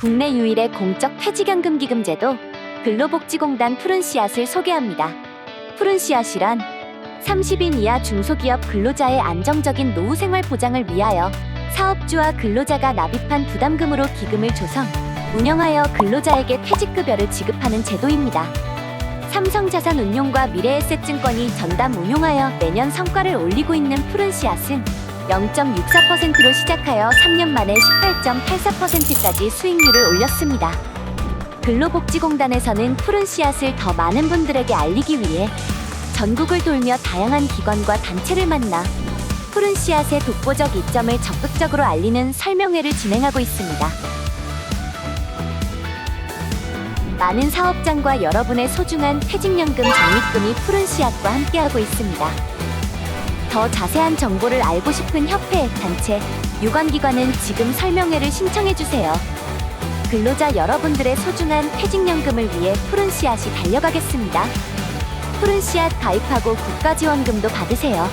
국내 유일의 공적 퇴직연금 기금 제도 근로복지공단 푸른 씨앗을 소개합니다. 푸른 씨앗이란 30인 이하 중소기업 근로자의 안정적인 노후 생활 보장을 위하여 사업주와 근로자가 납입한 부담금으로 기금을 조성, 운영하여 근로자에게 퇴직급여를 지급하는 제도입니다. 삼성자산운용과 미래에셋증권이 전담 운용하여 매년 성과를 올리고 있는 푸른 씨앗은 0.64%로 시작하여 3년 만에 18.84%까지 수익률을 올렸습니다. 근로복지공단에서는 푸른 씨앗을 더 많은 분들에게 알리기 위해 전국을 돌며 다양한 기관과 단체를 만나 푸른 씨앗의 독보적 이점을 적극적으로 알리는 설명회를 진행하고 있습니다. 많은 사업장과 여러분의 소중한 퇴직연금 적립금이 푸른 씨앗과 함께하고 있습니다. 더 자세한 정보를 알고 싶은 협회, 단체, 유관기관은 지금 설명회를 신청해주세요. 근로자 여러분들의 소중한 퇴직연금을 위해 푸른 씨앗이 달려가겠습니다. 푸른 씨앗 가입하고 국가지원금도 받으세요.